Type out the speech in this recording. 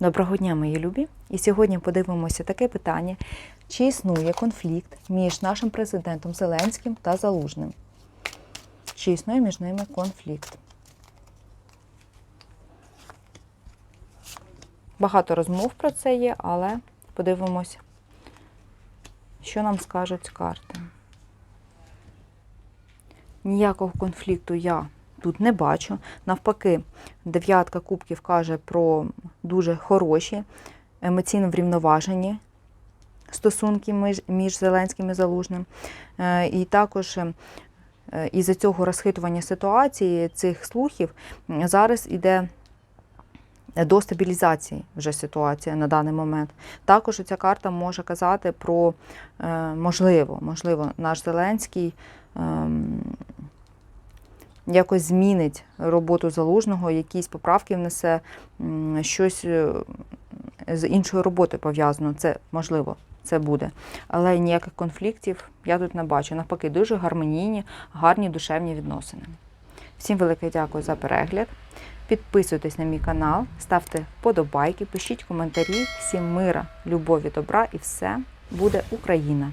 Доброго дня, мої любі! І сьогодні подивимося таке питання: чи існує конфлікт між нашим президентом Зеленським та Залужним? Чи існує між ними конфлікт? Багато розмов про це є, але подивимося, що нам скажуть карти. Ніякого конфлікту я тут не бачу. Навпаки, дев'ятка кубків каже про дуже хороші, емоційно врівноважені стосунки між, між Зеленським і Залужним. Е, І також е, із-за цього розхитування ситуації, цих слухів, зараз іде до стабілізації вже ситуація на даний момент. Також ця карта може казати про е, можливо, можливо, наш Зеленський ем, якось змінить роботу залужного, якісь поправки внесе, щось е, з іншою роботою пов'язано. Це можливо, це буде. Але ніяких конфліктів я тут не бачу. Навпаки, дуже гармонійні, гарні душевні відносини. Всім велике дякую за перегляд. Підписуйтесь на мій канал, ставте вподобайки, пишіть коментарі. Всім мира, любові, добра і все буде Україна!